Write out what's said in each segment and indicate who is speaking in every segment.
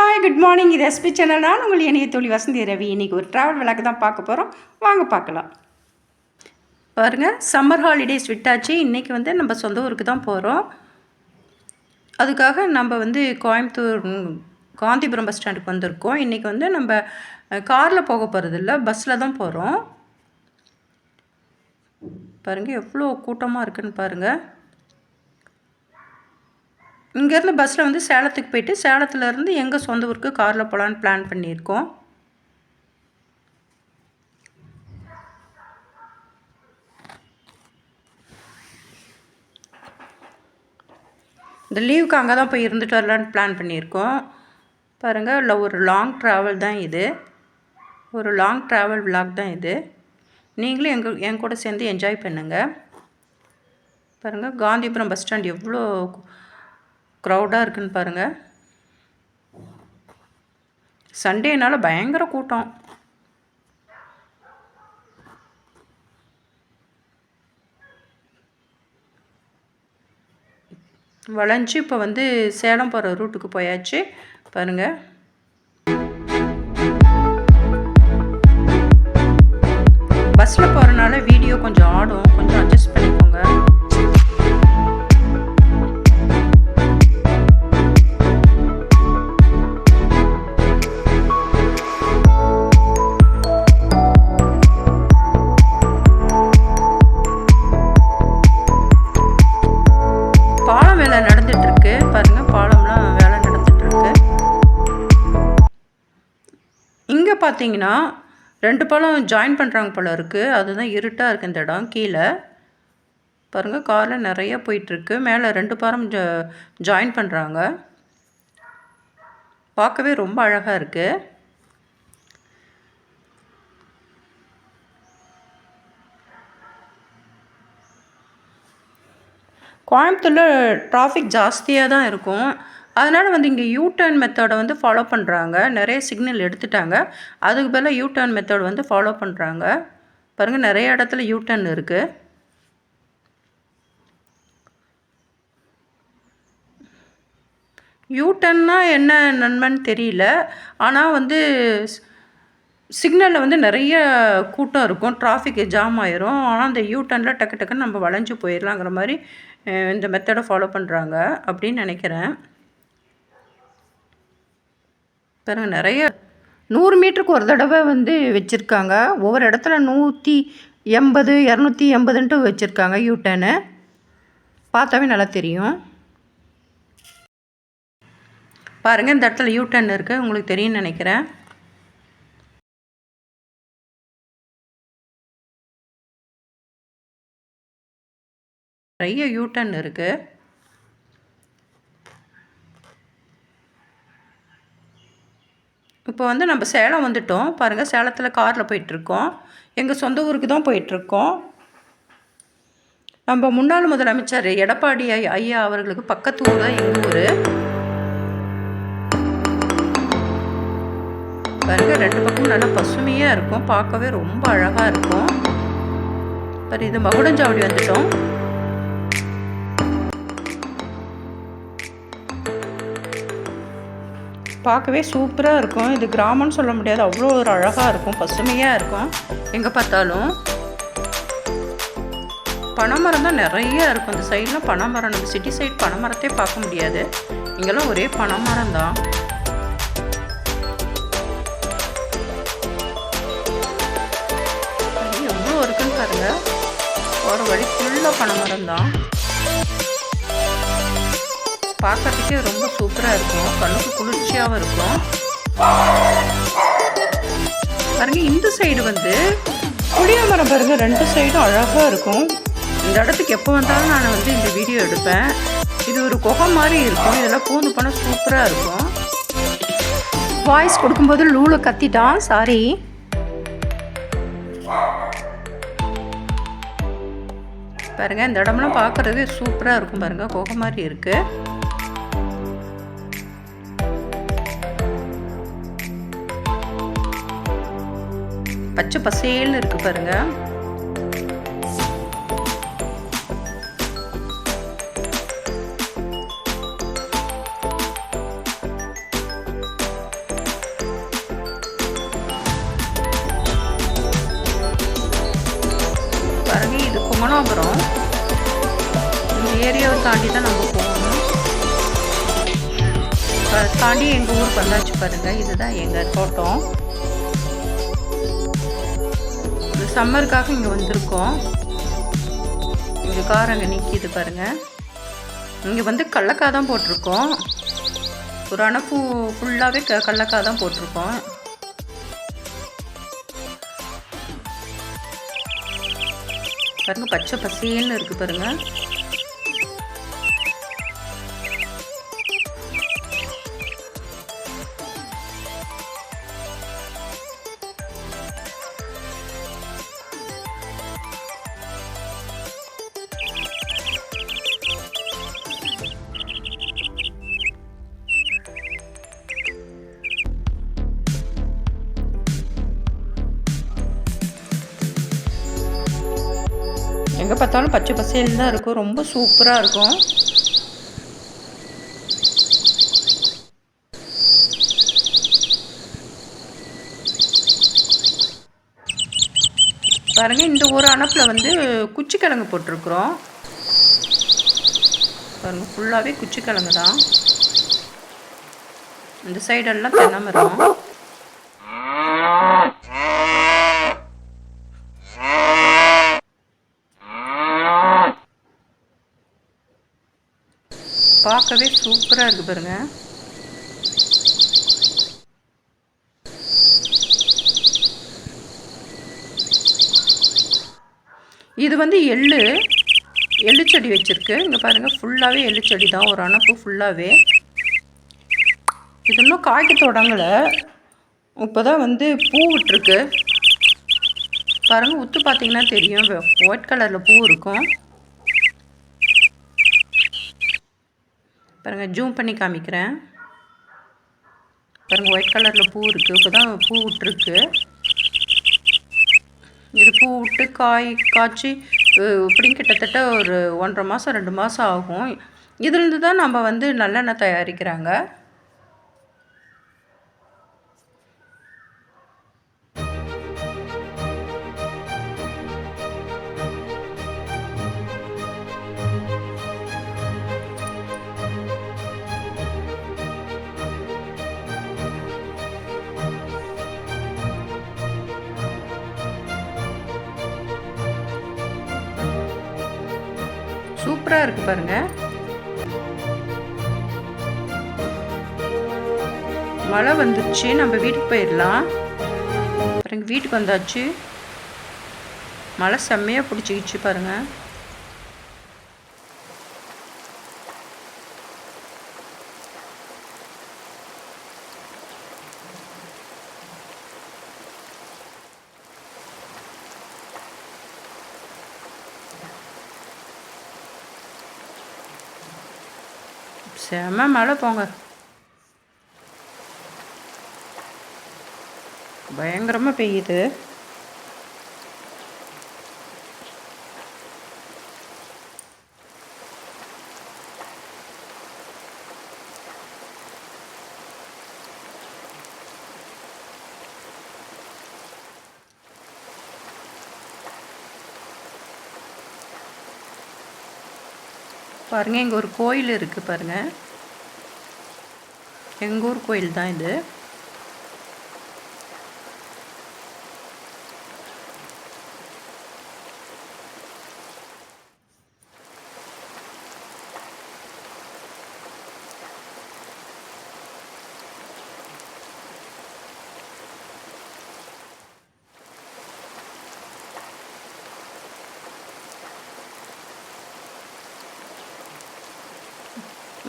Speaker 1: Hi good morning இது SP channel நான் உங்கள் இணைய தோழி வசந்தி ரவி. இன்றைக்கி ஒரு ட்ராவல் விளக்கு தான் பார்க்க போகிறோம் வாங்க பார்க்கலாம். பாருங்கள் சம்மர் ஹாலிடேஸ் விட்டாச்சு. இன்றைக்கி வந்து நம்ம சொந்த ஊருக்கு தான் போகிறோம் அதுக்காக நம்ம வந்து கோயம்புத்தூர் காந்திபுரம் பஸ் ஸ்டாண்டுக்கு வந்திருக்கோம். இன்றைக்கி வந்து நம்ம காரில் போக போகிறதில்ல பஸ்ஸில் தான் போகிறோம் பாருங்கள் எவ்வளோ கூட்டமாக இருக்குன்னு பாருங்கள் இங்கேருந்து பஸ்ஸில் வந்து சேலத்துக்கு போயிட்டு சேலத்துலேருந்து எங்கள் சொந்த ஊருக்கு காரில் போகலான்னு பிளான் பண்ணியிருக்கோம். இந்த லீவுக்கு அங்கே தான் போய் இருந்துட்டு வரலான்னு பிளான் பண்ணியிருக்கோம். பாருங்கள் இல்லை ஒரு லாங் ட்ராவல் தான் இது. ஒரு லாங் ட்ராவல் விலாக் தான் இது. நீங்களும் எங்கள் என் கூட சேர்ந்து என்ஜாய் பண்ணுங்கள் பாருங்கள் காந்திபுரம் பஸ் ஸ்டாண்ட் எவ்வளோ க்ரௌடாக இருக்குன்னு பாருங்கள் சண்டேனால பயங்கர கூட்டம். வளைஞ்சு இப்போ வந்து சேலம் போகிற ரூட்டுக்கு போயாச்சு. பாருங்கள் பஸ்ஸில் போகிறனால வீடியோ கொஞ்சம் ஆடும். கொஞ்சம் அட்ஜஸ்ட் பண்ணி பார்த்தீங்கன்னா ரெண்டு பாலம் ஜாயின் பண்ணுறாங்க போல இருக்குது அதுதான் இருட்டாக இருக்குது இந்த இடம் கீழே. பாருங்கள் காரில் நிறைய போயிட்டுருக்கு. மேலே ரெண்டு பாலம் ஜ ஜாயின் பண்ணுறாங்க பார்க்கவே ரொம்ப அழகாக இருக்குது கோயம்புத்தூரில் டிராஃபிக் ஜாஸ்தியாக தான் இருக்கும். அதனால் வந்து இங்கே யூ டர்ன் மெத்தடை வந்து ஃபாலோ பண்ணுறாங்க நிறைய சிக்னல் எடுத்துட்டாங்க. அதுக்கு பதிலாக யூ டர்ன் மெத்தட் வந்து ஃபாலோ பண்ணுறாங்க பாருங்கள் நிறைய இடத்துல யூ டர்ன் இருக்குது யூ டர்ன்னா என்ன நன்மைன்னு தெரியல. ஆனால் வந்து சிக்னலில் வந்து நிறைய கூட்டம் இருக்கும். டிராஃபிக் ஜாம் ஆயிரும். ஆனால் அந்த யூ டர்னில் டக்கு டக்குன்னு நம்ம வளைஞ்சு போயிடலாங்கிற மாதிரி இந்த மெத்தடை ஃபாலோ பண்ணுறாங்க அப்படின்னு நினைக்கிறேன். பாருங்க நிறைய நூறு மீட்டருக்கு ஒரு தடவை வந்து வச்சுருக்காங்க. ஒவ்வொரு இடத்துல நூற்றி எண்பது இரநூத்தி எண்பதுன்ட்டு வச்சுருக்காங்க யூ பார்த்தாவே நல்லா தெரியும். பாருங்கள் இந்த இடத்துல யூட்டன் இருக்குது உங்களுக்கு தெரியும்னு நினைக்கிறேன். நிறைய யூ டர்ன் இருக்குது இப்போ வந்து நம்ம சேலம் வந்துட்டோம். பாருங்கள் சேலத்தில் காரில் போயிட்டுருக்கோம். எங்கள் சொந்த ஊருக்கு தான் போயிட்டுருக்கோம். நம்ம முன்னாள் முதலமைச்சர் எடப்பாடி ஐ- ஐயா அவர்களுக்கு பக்கத்து ஊர் தான் எங்கள் ஊர். பாருங்கள் ரெண்டு பக்கமும் நல்லா பசுமையாக இருக்கும். பார்க்கவே ரொம்ப அழகாக இருக்கும். பாரு இது மகுடஞ்சாவடி வந்துட்டோம். பார்க்கவே சூப்பராக இருக்கும். இது கிராமம்னு சொல்ல முடியாது. அவ்வளோ ஒரு அழகாக இருக்கும். பசுமையாக இருக்கும். எங்கே பார்த்தாலும் பனைமரம் தான் நிறைய இருக்கும். இந்த சைட்லாம் பனைமரம். நம்ம சிட்டி சைட் பனைமரத்தே பார்க்க முடியாது. இங்கெல்லாம் ஒரே பனைமரம் தான். எவ்வளோ இருக்குன்னு பாருங்க. போகிற வழி ஃபுல்லாக பனைமரம் தான். பார்க்கறதுக்கே ரொம்ப சூப்பராக இருக்கும். கண்ணுக்கு குளிர்ச்சியாகவும் இருக்கும். பாருங்க இந்த சைடு வந்து புளிய மரம் பாருங்க ரெண்டு சைடும் அழகாக இருக்கும். இந்த இடத்துக்கு எப்போ வந்தாலும் நான் வந்து இந்த வீடியோ எடுப்பேன். இது ஒரு குகை மாதிரி இருக்கும். இதெல்லாம் பூந்து போனால் சூப்பராக இருக்கும். வாய்ஸ் கொடுக்கும்போது லூல கத்திட்டான். சாரி பாருங்க இந்த இடம்லாம் பார்க்கறதுக்கு சூப்பராக இருக்கும் பாருங்க. குகை மாதிரி இருக்குது பச்சை பசேல்னு இருக்குது பாருங்கள் பாருங்க இது குமணாபுரம். இந்த ஏரியாவை தாண்டி தான் நம்ம போகணும். தாண்டி எங்கள் ஊர் வந்தாச்சு பாருங்கள் இதுதான் எங்கள் தோட்டம். சம்மருக்காக இங்கே வந்திருக்கோம். இங்கே கார் அங்கே நிற்கிது பாருங்கள் இங்கே வந்து கடலக்காய் தான் போட்டிருக்கோம். ஒரு அணப்பு ஃபுல்லாகவே க கடலக்காய் தான் போட்டிருக்கோம். பாருங்கள் பச்சை பசேல்னு இருக்குது பாருங்கள் எங்கே பார்த்தாலும் பச்சை பசேல் தான் இருக்கும். ரொம்ப சூப்பராக இருக்கும். பாருங்க இந்த ஒரு அணப்பில் வந்து குச்சிக்கிழங்கு போட்டிருக்குறோம். பாருங்கள் ஃபுல்லாகவே குச்சிக்கிழங்கு தான். இந்த சைடெல்லாம் தென்னை மரம். பார்க்கவே சூப்பராக இருக்குது பாருங்க. இது வந்து எள்ளு எள்ளுச்செடி வச்சுருக்கு. இங்கே பாருங்கள் ஃபுல்லாகவே எள்ளுச்செடி தான். ஒரு அணப்பு ஃபுல்லாகவே இது இன்னும் காய்க்க தொடங்கலை. இப்போ தான் வந்து பூ விட்டுருக்கு. பாருங்கள் உத்து பார்த்தீங்கன்னா தெரியும். ஒயிட் கலரில் பூ இருக்கும். பாருங்கள் ஜூம் பண்ணி காமிக்கிறேன். பாருங்கள் ஒயிட் கலரில் பூ இருக்குது இப்போ தான் பூ விட்டுருக்கு. இது பூ விட்டு காய் காய்ச்சி இப்படியும் கிட்டத்தட்ட ஒரு ஒன்றரை மாதம் ரெண்டு மாதம் ஆகும். இதுலேருந்து தான் நம்ம வந்து நல்லெண்ணெய் தயாரிக்கிறாங்க. சூப்பராக இருக்குது பாருங்க. மழை வந்துருச்சு நம்ம வீட்டுக்கு போயிடலாம். பாருங்க வீட்டுக்கு வந்தாச்சு. மழை செம்மையாக பிடிச்சிக்கிச்சு பாருங்கள் செம மழை போங்க. பயங்கரமாக பெய்யுது. பாருங்கள் இங்கே ஒரு கோயில் இருக்குது பாருங்கள் எங்கள் ஊர் கோயில் தான் இது.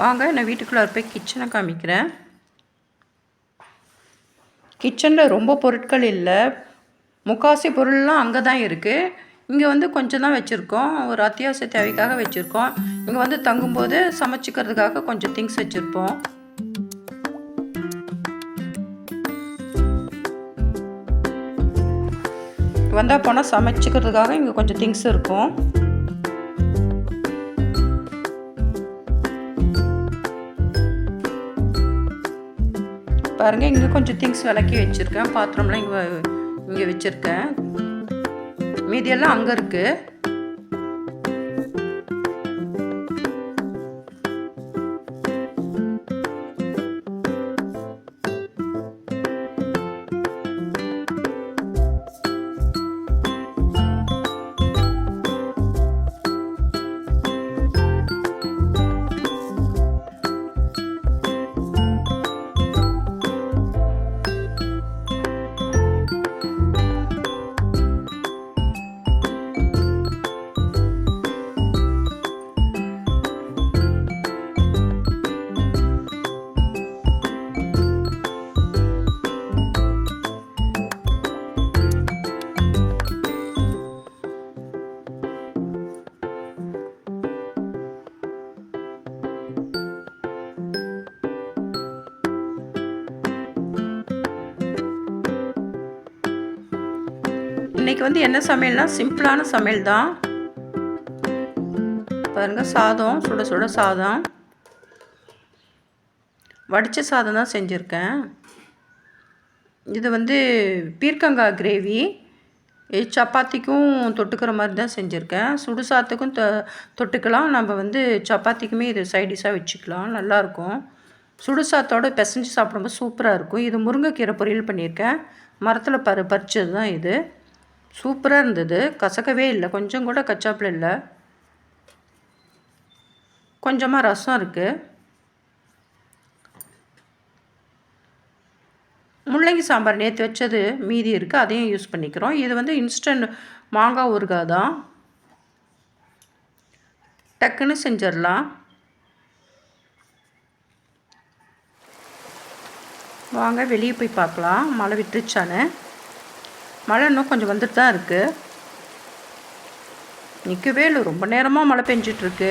Speaker 1: வாங்க நான் வீட்டுக்குள்ளே போய் கிச்சனை காமிக்கிறேன். கிச்சனில் ரொம்ப பொருட்கள் இல்லை. முக்காசி பொருள்லாம் அங்கே தான் இருக்குது இங்கே வந்து கொஞ்சம் தான் வச்சுருக்கோம். ஒரு அத்தியாவசிய தேவைக்காக வச்சுருக்கோம். இங்கே வந்து தங்கும்போது சமைச்சிக்கிறதுக்காக கொஞ்சம் திங்ஸ் வச்சுருப்போம். வந்தால் போனால் சமைச்சிக்கிறதுக்காக இங்கே கொஞ்சம் திங்ஸ் இருக்கும். பாருங்கள் இங்கே கொஞ்சம் திங்ஸ் விளக்கி வச்சுருக்கேன். பாத்திரம்லாம் இங்கே இங்கே வச்சுருக்கேன். மீதியெல்லாம் அங்கே இருக்குது இன்றைக்கி வந்து என்ன சமையல்னால் சிம்பிளான சமையல் தான் பாருங்கள் சாதம் சுட சுட சாதம். வடித்த சாதம் தான் செஞ்சுருக்கேன். இது வந்து பீர்க்கங்காய் கிரேவி. சப்பாத்திக்கும் தொட்டுக்கிற மாதிரி தான் செஞ்சுருக்கேன். சுடு சாத்துக்கும் தொ தொட்டுக்கலாம். நம்ம வந்து சப்பாத்திக்குமே இது சைடிஷாக வச்சுக்கலாம். நல்லாயிருக்கும் சுடு சாத்தோடு பிசைஞ்சு சாப்பிடும்போது சூப்பராக இருக்கும். இது முருங்கைக்கீரை பொரியல் பண்ணியிருக்கேன். மரத்தில் பரு பறிச்சது தான் இது. சூப்பராக இருந்தது. கசக்கவே இல்லை. கொஞ்சம் கூட கச்சாப்பில் இல்லை. கொஞ்சமாக ரசம் இருக்குது முள்ளங்கி சாம்பார் நேற்று வச்சது மீதி இருக்குது அதையும் யூஸ் பண்ணிக்கிறோம். இது வந்து இன்ஸ்டன்ட் மாங்காய் ஊறுகாய் தான். டக்குன்னு செஞ்சிடலாம். வாங்க வெளியே போய் பார்க்கலாம். மழை விட்டுருச்சானே மழை இன்னும் கொஞ்சம் வந்துட்டு தான் இருக்குது நிற்கவே இல்லை. ரொம்ப நேரமாக மழை பெஞ்சிட்ருக்கு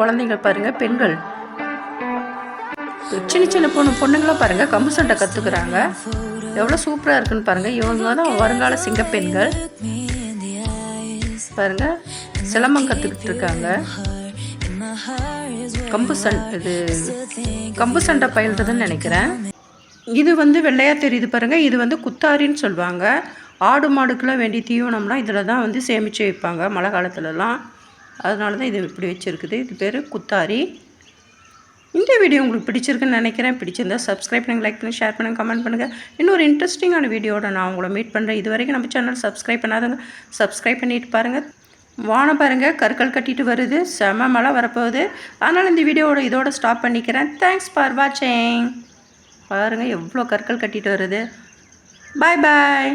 Speaker 1: குழந்தைங்க பாருங்க பெண்கள். சின்ன சின்ன பொண்ணு பொண்ணுங்களாம் பாருங்க கம்பு சண்டை கற்றுக்குறாங்க எவ்வளோ சூப்பராக இருக்குன்னு பாருங்க. இவங்க தான் வருங்கால சிங்க பெண்கள். பாருங்க சிலம்பம் கற்றுக்கிட்டு இருக்காங்க. கம்பு சண்டை இது கம்பு சண்டை பயில்றதுன்னு நினைக்கிறேன். இது வந்து வெள்ளையா தெரியுது பாருங்க. இது வந்து குத்தாரின்னு சொல்லுவாங்க. ஆடு மாடுக்கெல்லாம் வேண்டிய தீவனம்லாம் இதில் தான் வந்து சேமித்து வைப்பாங்க மழை காலத்துலலாம். அதனால தான் இது இப்படி வச்சுருக்குது. இது பேர் குத்தாரி. இந்த வீடியோ உங்களுக்கு பிடிச்சிருக்குன்னு நினைக்கிறேன். பிடிச்சிருந்தா சப்ஸ்கிரைப் பண்ணுங்கள் லைக் பண்ணி ஷேர் பண்ணுங்கள் கமெண்ட் பண்ணுங்கள் இன்னொரு இன்ட்ரெஸ்டிங்கான வீடியோட நான் உங்களை மீட் பண்ணுறேன் இது வரைக்கும் நம்ம சேனல் சப்ஸ்கிரைப் பண்ணாதவங்க சப்ஸ்கிரைப் பண்ணிட்டு பாருங்கள் வானம் பாருங்கள் கற்கள் கட்டிட்டு வருது செம மழை வரப்போகுது. அதனால் இந்த வீடியோவோட இதோட ஸ்டாப் பண்ணிக்கிறேன். தேங்க்ஸ் ஃபார் வாட்சிங் பாருங்கள் எவ்வளோ கற்கள் கட்டிட்டு வருது. பாய் பாய்